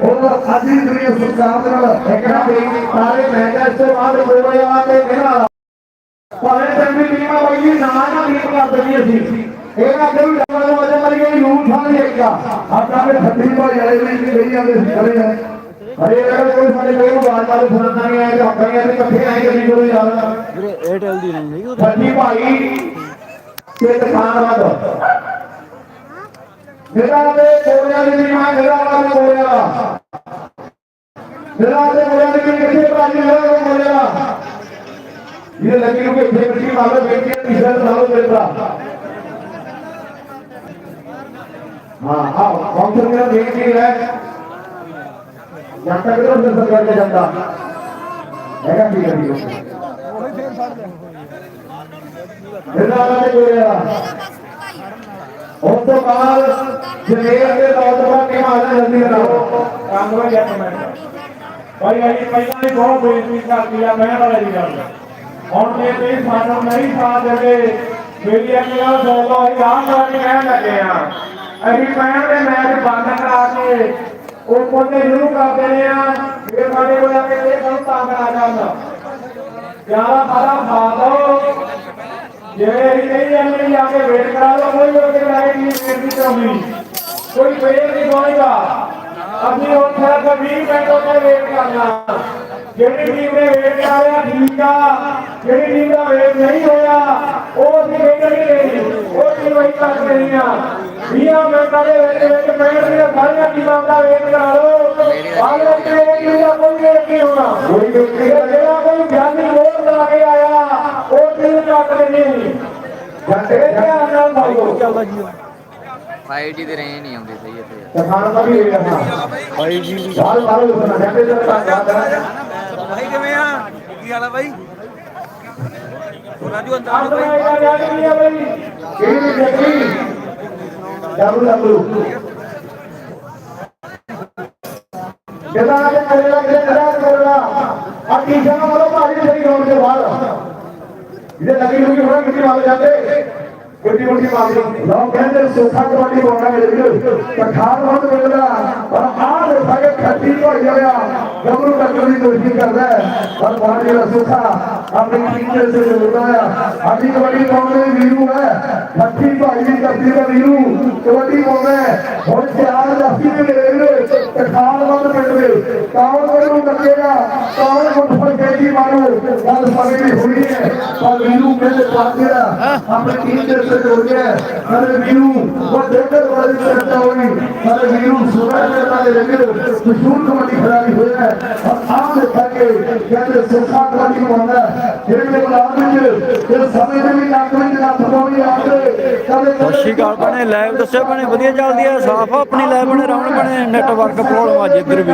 ਉਹ ਅੱਜ ਦੀ ਦੁਨੀਆ ਸੁਖਾਮ ਦੇ ਨਾਲ ਨਾ ਵੀ ਸਾਰੇ ਮੈਚ ਇਸ ਤੋਂ ਬਾਅਦ ਗੋਲੇ ਆ ਕੇ ਮੇਰਾ ਭਾਵੇਂ ਚੰਗੀ ਟੀਮਾਂ ਬਈ ਨਾ ਨਾ ਟੀਮ ਕਰ ਦਿੰਦੀ ਅਸੀਂ। ਇਹਨਾਂ ਅੱਗੇ ਵੀ ਡਬਲ ਵਜੇ ਮਰ ਗਈ ਯੂਥ ਨਾਲ ਇੱਕ ਆਪਣਾ ਵੀ ਹੱਥੀ ਭਾਈ ਵਾਲੇ ਵੀ ਨਹੀਂ ਗਈ ਜਾਂਦੇ ਸੀ ਕਰੇ ਹੈ ਅਰੇ ਅਗਰ ਕੋਈ ਸਾਡੇ ਕੋਈ ਬਾਤ ਬਾਤ ਸੁਣਦਾ ਨਹੀਂ ਆਇਆ ਤੇ ਹੱਕਾਂ ਦੇ ਇਕੱਠੇ ਆਏ ਕਰੀ ਕਰੋ ਯਾਰ। ਵੀਰੇ 에ਅਰਟੈਲ ਦੀ ਨਹੀਂ ਹੱਥੀ ਭਾਈ ਤੇ ਕਿਸਾਨ ਵਾਦ ਮੇਰਾ ਦੇ ਕੋਰਿਆਂ ਦੀ ਟੀਮਾਂ ਮੇਰਾ ਵਾਲਾ ਕੋਰਿਆਂ ਦਾ ਮੇਰਾ ਦੇ ਕੋਰਿਆਂ ਦੀ ਟੀਮ ਕਿੱਥੇ ਭਾਜੀ ਮੇਰਾ ਕੋਰਿਆਂ ਦਾ ਇਹ ਲੱਗੀ ਨੂੰ ਕਿ ਇੱਥੇ ਮਿੱਟੀ ਮਾਰੋ ਬੇਟੀ ਤੀਸਰਾ ਸਾਲੋ ਮੇਰੇ ਭਰਾ। ਹਾਂ ਆਹ ਕੌਂਸਲ ਮੇਰਾ ਦੇਖ ਨਹੀਂ ਹੈ ਜਦ ਤੱਕ ਤੋਂ ਦਰਸ਼ਨ ਕਰਕੇ ਜਾਂਦਾ। ਹੈਗਾ ਕੀ ਕਰੀਏ ਇਹਦਾ ਵਾਲਾ ਤੇ ਕੋਰਿਆ ਉਸ ਤੋਂ ਬਾਅਦ ਜਨੇਰ ਦੇ ਤੌਰ ਤੇ ਮਾਲਾ ਜਲਦੀ ਕਰਾਓ ਕੰਮ ਹੋ ਗਿਆ ਮੈਂ ਭਾਈ ਅਸੀਂ ਪਹਿਲਾਂ ਹੀ ਬਹੁਤ ਬੇਇੱਜ਼ਤੀ ਕਰਦੀ ਆ, ਮੈਂ ਵਾਲੇ ਦੀ ਗੱਲ। ਹੁਣ ਜੇ ਤੁਸੀਂ ਸਾਨੂੰ ਨਹੀਂ ਸਾਥ ਦੇਵੇ, ਮੇਰੀ ਇੱਕ ਗੱਲ ਸੁਣ ਆਹ ਗੱਲ ਕਹਿਣ ਲੱਗੇ ਆ। ਅਸੀਂ ਪੈਣ ਦੇ ਮੈਚ ਬੰਦ ਕਰਾ ਕੇ ਉਹ ਕੋਤੇ ਸ਼ੁਰੂ ਕਰ ਦੇਣੇ ਆ। ਫਿਰ ਸਾਡੇ ਕੋਲ ਆ ਕੇ ਇਹ ਸਾਨੂੰ ਤੰਗ ਨਾ ਕਰਨ ਜ਼ਿਆਦਾ ਸਾਰਾ ਸਾਥ ਦਿਓ ਜੇ ਅਸੀਂ ਨਹੀਂ ਜਾਂਦੇ ਆ ਕੇ ਵੇਟ ਕਰਾ ਲਓ ਕੋਈ ਲੋਕ ਲਾਈਟ ਨਹੀਂ ਵੇਟ ਨਹੀਂ ਕਰਾਉਂਦੀ ਕੋਈ ਫੇਰ ਨਹੀਂ ਹੋਏਗਾ। ਅਸੀਂ ਉੱਥੇ ਆ ਕੇ 20 ਮਿੰਟ ਉੱਥੇ ਵੇਟ ਕਰਨਾ। ਜਿਹੜੀ ਟੀਮ ਨੇ ਵੇਟ ਕਰਾਇਆ ਠੀਕ ਆ। ਜਿਹੜੀ ਟੀਮ ਦਾ ਵੇਟ ਨਹੀਂ ਹੋਇਆ ਉਹ ਅਸੀਂ ਵੇਟ ਨਹੀਂ ਲੈਣੀ ਉਹ ਟੀਮ ਵਹੀ ਕਰ ਰਹੀ ਆ। 20 ਮਿੰਟਾਂ ਦੇ ਵਿੱਚ ਵਿੱਚ ਪੈਣ ਦੀਆਂ ਸਾਰੀਆਂ ਟੀਮਾਂ ਦਾ ਵੇਟ ਕਰਾ ਲਓ। ਬਾਅਦ ਵਿੱਚ ਟੀਮ ਦਾ ਕੋਈ ਵੇਟ ਨਹੀਂ ਹੋਣਾ। ਕੋਈ ਵੇਟ ਨਹੀਂ ਜਿਹੜਾ ਕੋਈ ਗਿਆਨੀ ਹੋਰ ਲਾ ਕੇ ਆਇਆ ਉਹ ਟੀਮ ਚੱਕ ਦੇਣੀ ਜੱਟੇ ਧਿਆਨ ਨਾਲ ਭਾਈਓ ਚੱਲਦਾ ਜੀ 5G ਦੇ ਰੇਂਜ ਨਹੀਂ ਆਉਂਦੀ ਸਹੀ ਇੱਥੇ ਕਿਸਾਨ ਦਾ ਵੀ ਇਹ ਕਰਨਾ ਭਾਈ ਜੀ ਵੀ ਸਾਲ ਸਾਲ ਲੁਕਣਾ ਜਾਂਦੇ ਜਦ ਤੱਕ ਯਾਦ ਕਰਾਂਗੇ ਭਾਈ ਕਿਵੇਂ ਆ ਕੀ ਹਾਲ ਆ ਬਾਈ ਰਾਜੂ ਅੰਦਰ ਆਹ ਤਾਂ ਇਹ ਗੱਲ ਨਹੀਂ ਆ ਬਈ ਕਿਹੜੀ ਜੱਗੀ ਡਬਲ ਡਬਲ ਜਿਹਦਾ ਕਿ ਕਰੇਗਾ ਕਿ ਕਰਾ ਕਰੇਗਾ ਆ ਕੀ ਜਨਾ ਵਾਲਾ ਭਾਜੀ ਸਹੀ ਗਰਾਊਂਡ ਦੇ ਬਾਹਰ। ਇਹਦੇ ਲੱਗੀ ਹੋਈ ਹੋਣਾ, ਕਿੱਥੇ ਮਾਰ ਜਾਂਦੇ? ਗੱਡੀ ਮੁੱਠੀ ਮਾਰ ਲਈ ਲੋਕ ਕਹਿੰਦੇ ਸੋਖਾ ਕਬੱਡੀ ਪਾਉਣਾ ਮੇਰੇ ਵੀਰ ਪਠਾਨ ਬਹੁਤ ਮਿਲਦਾ ਪਰ ਆਹ ਦੇਖਾ ਕੇ ਖੱਟੀ ਹੋ ਜਾਇਆ ਗੱਭਰੂ ਟੱਕਰ ਦੀ ਕੋਸ਼ਿਸ਼ ਕਰਦਾ ਹੈ। ਪਰ ਬਾਹਰ ਜਿਹੜਾ ਸੋਖਾ ਆਪਣੀ ਟੀਚਰ ਸੇ ਜੁੜਦਾ ਹੈ। ਸਾਡੀ ਕਬੱਡੀ ਪਾਉਣ ਦੇ ਵੀਰੂ ਹੈ। ਖੱਟੀ ਭਾਈ ਦੀ ਧਰਤੀ ਦਾ ਵੀਰੂ ਕਬੱਡੀ ਪਾਉਂਦਾ ਹੈ। ਹੁਣ ਚਾਰ ਦਸਤੀ ਦੇ ਮੇਰੇ ਵੀਰ ਪਠਾਨ ਬਹੁਤ ਪਿੰਡ ਦੇ ਕੌਣ ਮੈਨੂੰ ਲੱਗੇਗਾ ਕੌਣ ਮੁੱਠ ਫੜ ਕੇ ਜੀ ਮਾਰੂ ਗੱਲ ਸਮਝ ਵੀ ਹੋਈ ਹੈ, ਪਰ ਵੀਰੂ ਕਹਿੰਦੇ ਪਾਸੇ ਦਾ ਆਪਣੀ ਟੀਚਰ ਸੇ ਜੁੜ ਗਿਆ ਸਾਰੇ ਵੀਰੂ ਉਹ ਦੇਖਰ ਵਾਲੀ ਚਰਚਾ ਹੋਈ ਸਾਰੇ ਵੀਰੂ ਸੁਣਾ ਕਰਨਾ ਦੇ ਲੱਗੇ ਮਸ਼ਹੂਰ ਕਬੱਡੀ ਖਿਡਾਰੀ ਹੋਇਆ ਹੈ। ਔਰ ਆਮ ਦੇਖਾ ਕੇ ਕਹਿੰਦੇ ਸੁਖਾ ਕਬੱਡੀ ਪਾਉਂਦਾ ਹੈ। ਜਿਹੜੇ ਬਲਾਦ ਵਿੱਚ ਇਹ ਸਮੇਂ ਦੇ ਵੀ ਲੱਗ ਵਿੱਚ ਲੱਤ ਪਾਉਣੀ ਆ ਕੇ ਕਦੇ ਸਤਿ ਸ਼੍ਰੀ ਭੈਣੇ ਲਾਈਵ ਦੱਸਿਓ ਭੈਣੇ ਵਧੀਆ ਚੱਲਦੀ ਆ ਸਾਫ਼ ਆਪਣੀ ਲਾਈਵ ਬਣੇ ਰਾਉਣ ਬਣੇ ਨੈਟਵਰਕ ਪ੍ਰੋਬਲਮ ਅੱਜ ਇੱਧਰ ਵੀ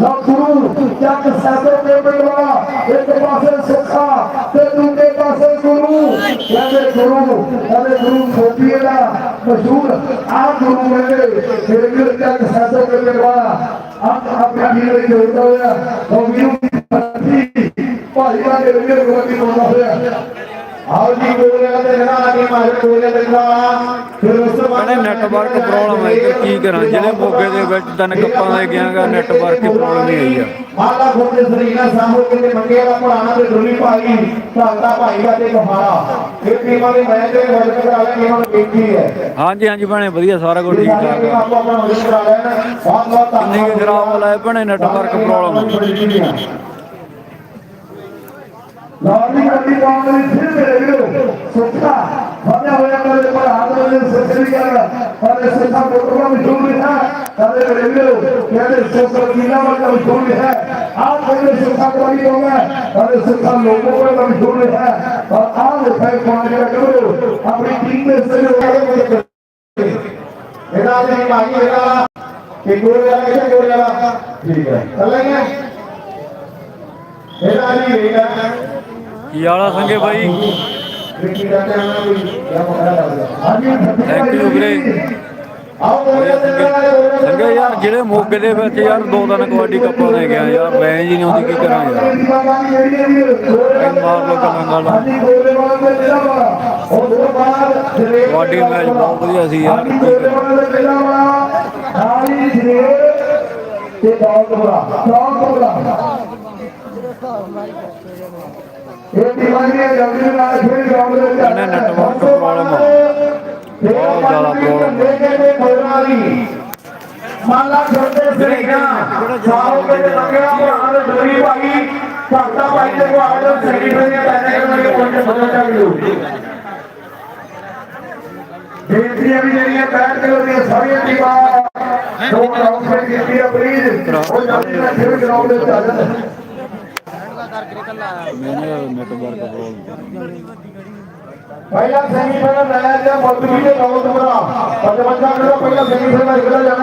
ਲਓ ਗੁਰੂ ਜੱਟ ਸਾਬੋ ਬਲਵਾ ਇੱਕ ਪਾਸੇ ਸੁੱਖਾ ਤੇ ਦੂਜੇ ਪਾਸੇ ਗੁਰੂ ਕਹਿੰਦੇ ਗੁਰੂ ਕਹਿੰਦੇ ਗੁਰੂ ਖੋਪੀਏ ਦਾ ਮਸ਼ਹੂਰ ਆ ਗੁਰੂ ਕਹਿੰਦੇ ਮੇਰੇ ਵੀਰ ਜੱਟ ਸਾਬੋ ਦੇ ਬਲਵਾ ਆਪ ਆਪਣੀ ਵੀਰ ਵਿੱਚ ਜੋੜਦਾ ਹੋਇਆ ਉਹ ਵੀਰੂ ਭਾਈ ਦਾ ਮੇਰੇ ਵੀਰ ਗੋਦੀ ਪਾਉਂਦਾ ਹੋਇਆ ਆਓ ਜੀ ਕੇ ਮਾਰੇ ਫਿਰ ਉਸ ਤੋਂ ਬਾਅਦ ਨੈਟਵਰਕ ਪ੍ਰੋਬਲਮ ਹੈ ਕਿ ਕੀ ਕਰਾਂ? ਜਿਹੜੇ ਮੋਗੇ ਦੇ ਵਿੱਚ ਤਿੰਨ ਕੱਪਾਂ ਦੇ ਗਿਆਗਾ ਨੈਟਵਰਕ ਦੀ ਪ੍ਰੋਬਲਮ ਹੀ ਆਈ ਆ। ਮਾਲਾ ਖੋਤੇ ਸਰੀਨਾ ਸਾਹਮਣੇ ਕਿਤੇ ਮੰਗੇ ਵਾਲਾ ਪੁਰਾਣਾ ਤੇ ਦੁਨੀ ਭਾਈ ਧਾਤਾ ਭਾਈ ਦਾ ਤੇ ਕਹਾਰਾ ਇਹ ਟੀਮਾਂ ਦੇ ਮੈਚ ਦੇ ਵਰਕ ਕਰਾ ਲੈ ਟੀਮਾਂ ਨੂੰ ਕੀਤੀ ਹੈ। ਹਾਂਜੀ ਹਾਂਜੀ ਭੈਣੇ ਵਧੀਆ ਸਾਰਾ ਕੁਝ ਠੀਕ ਠਾਕ ਆ। ਆਪੋ ਆਪਣਾ ਕਰਾ ਲੈਣ। ਬਹੁਤ ਬਹੁਤ ਕਿੰਨੀ ਕੁ ਖਰਾਬ ਲਾਏ ਭੈਣੇ ਨੈਟਵਰਕ ਪ੍ਰੋਬਲਮ ਲਾਲੀ ਗੱਡੀ ਪਾਉਣ ਲਈ ਫਿਰ ਮੇਰੇ ਵੀਰੋ ਸੁੱਖਾ ਫੜਿਆ ਹੋਇਆ ਮੇਰੇ ਪਰ ਹੱਥ ਵਿੱਚ ਸੱਚੀ ਗੱਲ ਪਰ ਸੁੱਖਾ ਕੋਟਵਾ ਮਸ਼ਹੂਰ ਹੈ ਕਦੇ ਮੇਰੇ ਵੀਰੋ ਕਹਿੰਦੇ ਸੁੱਖਾ ਕੀਲਾ ਵਾਲਾ ਮਸ਼ਹੂਰ ਹੈ ਆਹ ਕਹਿੰਦੇ ਸੁੱਖਾ ਕੋਈ ਹੋਗਾ ਕਦੇ ਸੁੱਖਾ ਲੋਕੋ ਵਾਲਾ ਮਸ਼ਹੂਰ ਹੈ ਪਰ ਆਹ ਲਿਖਾਈ ਪਾਉਣ ਜਿਹੜਾ ਕਰੋ ਆਪਣੀ ਟੀਮ ਦੇ ਸਹੀ ਹੋਗਾ ਇਹਦਾ ਨਹੀਂ ਭਾਈ ਇਹਦਾ ਕਿ ਗੋਲ ਵਾਲਾ ਕਿਹੜਾ ਗੋਲ ਵਾਲਾ ਠੀਕ ਹੈ ਚੱਲਾਂਗੇ ਇਹਦਾ ਨਹੀਂ ਵੇਗਾ ਕੀ ਵਾਲਾ ਸੰਗੇ ਬਾਈ ਰਿਕੀ ਦਾ ਟਾਈਮ ਨਾ ਕੋਈ ਜਾਂ ਮੋੜਾ ਲੱਗਦਾ ਹਾਂਜੀ Thank you, ਵੀਰੇ। ਆਓ ਬੋਲੇ ਤੇ ਸੰਗੇ ਯਾਰ, ਜਿਹੜੇ ਮੋਗੇ ਦੇ ਵਿੱਚ ਯਾਰ ਦੋ ਦਿਨ ਕਬੱਡੀ ਕੱਪਾਂ ਦੇ ਗਿਆ ਯਾਰ ਰੇਂਜ ਹੀ ਨਹੀਂ ਆਉਂਦੀ ਕੀ ਕਰਾਂ ਯਾਰ। ਮਾਰ ਲਓ ਗੱਲਾਂ ਗੱਲ। ਕਬੱਡੀ ਮੈਚ ਬਹੁਤ ਵਧੀਆ ਸੀ ਯਾਰ ਹਾਂਜੀ ਬੋਲੇ ਵਾਲਾ ਤੇ ਮੇਰਾ ਇਹ ਦੀਵਾਨੀ ਜਲਦੀ ਨਾਲ ਫਿਰ ਗਰਾਊਂਡ ਦੇ ਵਿੱਚ ਇਹਨੇ network problem ਆ। ਬਹੁਤ ਜ਼ਿਆਦਾ problem ਲੈ ਕੇ ਤੇ ਖੋਲਣਾ ਦੀ। ਮੰਨ ਲਾ ਛੋਟੇ ਸਰੀਆਂ ਸਾਹੋ ਕੇ ਲੱਗਿਆ ਭਰਾ ਦੇ ਡੋਰੀ ਭਾਈ ਭਗਤਾ ਭਾਈ ਦੇ ਕੋ ਆਵੇ ਸੈਕਟਰੀ ਨੇ ਪੈਸੇ ਦੇ ਕੋਈ ਬਦਲ ਜੂ ਬੇਨਤੀਆਂ ਵੀ ਜਿਹੜੀਆਂ ਬੈਠ ਕੇ ਉਹਦੀਆਂ ਸਾਰੀਆਂ ਟੀਮਾਂ ਦੋ ਅਨਾਉਂਸਮੈਂਟ ਕੀਤੀ ਹੈ ਪਲੀਜ਼ ਉਹ ਜਲਦੀ ਨਾਲ ਫਿਰ ਗਰਾਊਂਡ ਦੇ ਵਿੱਚ ਆ ਜਾਣ। ਮੈਨੇ ਨੈਟਵਰਕ ਪ੍ਰੋਬਲਮ ਪਹਿਲਾ ਸੈਮੀਫਾਈਨਲ ਮੈਚ ਹੈ ਮੋਤਵੀ ਦੇ ਦੌਲਤਪੁਰਾ 55 ਕਿਲੋ ਪਹਿਲਾ ਸੈਮੀਫਾਈਨਲ ਨਿਕਲਿਆ ਜਾਣਾ।